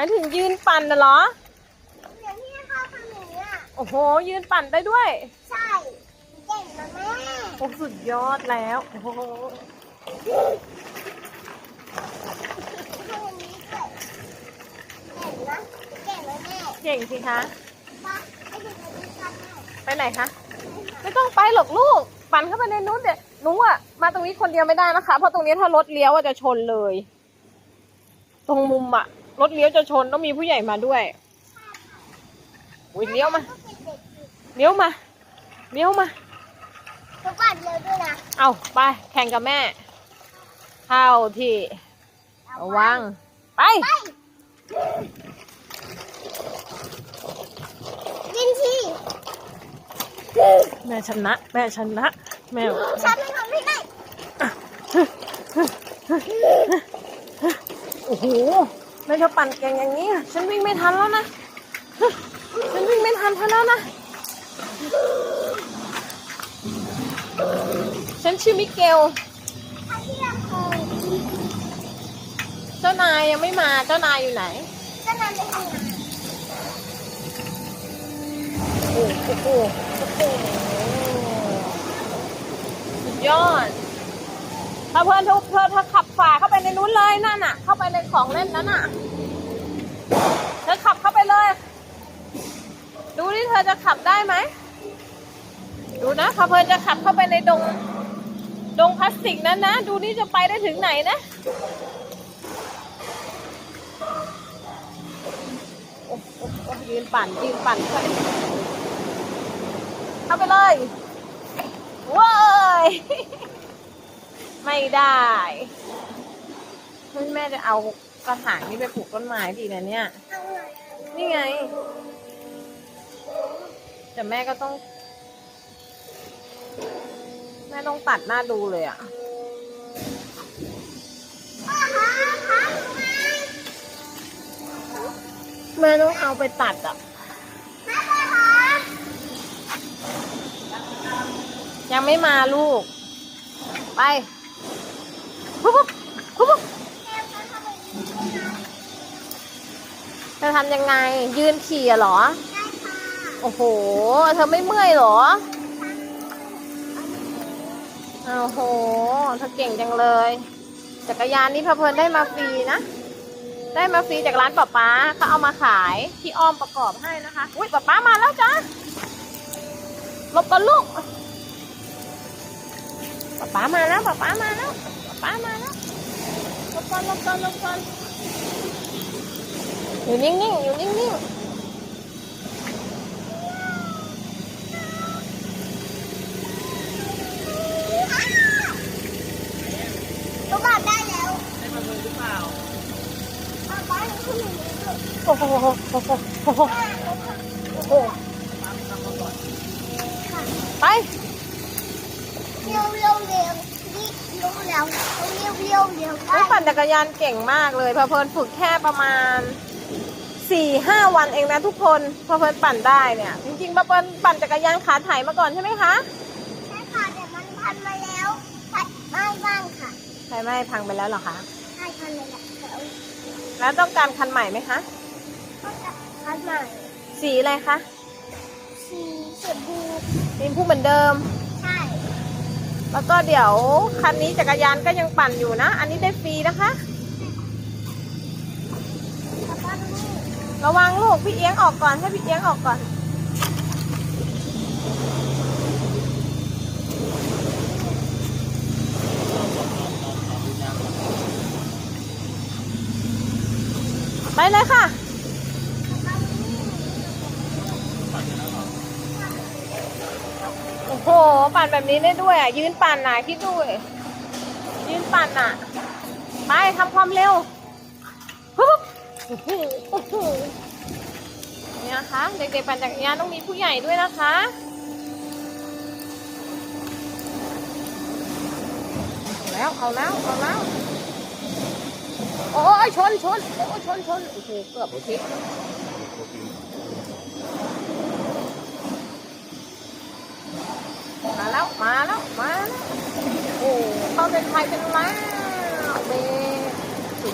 ายถึงยืนปั่นน่ะเหรอ เดี๋ยวพี่เข้าทางหนูอะ โอ้โห ยืนปั่นได้ด้วย ใช่เก่งนะแม่โอ้สุดยอดแล้ว โอ้โหทำอย่างนี้ด้วยเก่งนะเก่งนะแม่เก่งสิคะ ปะไปดูกันดีกันแม่ไปไหนคะ ไม่ต้องไปหรอกลูก ปั่นเข้าไปในนู้นเดี๋ยวหนูอะมาตรงนี้คนเดียวไม่ได้นะคะ เพราะตรงนี้ถ้ารถเลี้ยวอะจะชนเลย ตรงมุมอะ รถเลี้ยวจะชนต้องมีผู้ใหญ่มาด้วยอุ้ยเลี้ยวมาก็เป็นเด็กอยู่เลี้ยวมา เลี้ยวมาทุกวันเร็วด้วยนะ เอาไปแข่งกับแม่ เข้าที่ระวัง ไปไปยินทีแม่ชนะ แม่ชนะ แม่ฉันไม่ทำไม่ได้ โอ้โห แม่จะปั่นเก่งอย่างนี้อะฉันวิ่งไม่ทันแล้วนะ ฉันวิ่งไม่ทันเธอแล้วนะ ฉันชื่อมิเกลถ้าที่เราเคยเจ้านายยังไม่มา เจ้านายอยู่ไหนจะนำไปทำงานโอ้โหโอ้โหโอ้โหสุดยอด ถ้าเพื่อนทุกเธอเธอขับฝ่าเข้าไปในนู้นเลยนั่นน่ะ เข้าไปในของเล่นนั้นน่ะ เธอขับเข้าไปเลย ดูนี่เธอจะขับได้ไหม ดูนะพาเพลินจะขับเข้าไปในดง ดงพลาสติกนั้นนะ ดูนี่จะไปได้ถึงไหนนะ โอ้โอ้ยืนปั่นยืนปั่นไปเข้าไปเลยเว้ย ไม่ได้แม่จะเอากระถางนี้ไปปลูกต้นไม้ดีนะเนี่ย นี่ไง แต่แม่ก็ต้อง แม่ต้องตัดหน้าดูเลยอะ่ะแม่ต้องเอาไปตัดอะ่ะยังไม่มาลูก ไป จะทำยังไง ยืนขี่เหรอ โอ้โห เธอไม่เมื่อยเหรอโอ้โห เธอเก่งจังเลย จักรยานนี้พะเพลินได้มาฟรีนะ ได้มาฟรีจากร้านป๊าป๊าเขาเอามาขายที่อ้อมประกอบให้นะคะ อุ้ยป๊าป๊ามาแล้วจ้าลบก่อนลูกป๊าป๊ามาแล้วป๊าป๊ามาแล้ว ป๊าป๊ามาแล้วหลบก่อนหลบก่อนหลบก่อนอยู่นิ่งๆอยู่นิ่งๆ ทุกคนได้แล้ว ได้มาเลยหรือเปล่า ป๊าป๊าหนูขึ้นหนูเลย โอ้โหโอ้โหโอ้โหโอ้โหไป เร็วเร็วเร็ว เร็วเร็วเร็วเร็วเร็วน้องปั่นจักรยานเก่งมากเลยพอเพลินฝึกแค่ประมาณสี่ห้าวันเองนะทุกคนพอเพลินปั่นได้เนี่ย จริงๆพอเพลินปั่นจักรยานขาไถมาก่อนใช่ไหมคะใช่ค่ะแต่มันพันมาแล้วพันไม่บ้างค่ะใช่ไหมพังไปแล้วเหรอคะใช่พันเลยแหละเดี๋ยวแล้วต้องการคันใหม่ไหมคะก็จะพันใหม่สีอะไรคะสีชมพูสีชมพูเหมือนเดิม แล้วก็เดี๋ยวคันนี้จักรยานก็ยังปั่นอยู่นะ อันนี้ได้ฟรีนะคะระวังลูกพี่เอียงออกก่อนให้พี่เอียงออกก่อน ไปเลยค่ะ โอ้โห ปั่นแบบนี้ได้ด้วยอะยืนปั่นน่ะคิดดูดิยืนปั่นน่ะ ไปทำความเร็วฮึโอ้โหเนี่ยนะคะเด็กๆปั่นจักรยานต้องมีผู้ใหญ่ด้วยนะคะแล้วเอาแล้วเอาแล้วโอ้ยชนชนโอ้ยชนชนโอ้โหเกือบพลิกมาแล้ว มาแล้ว มาแล้ว โอ้ เป็นชัยเป็นแล้วเบรก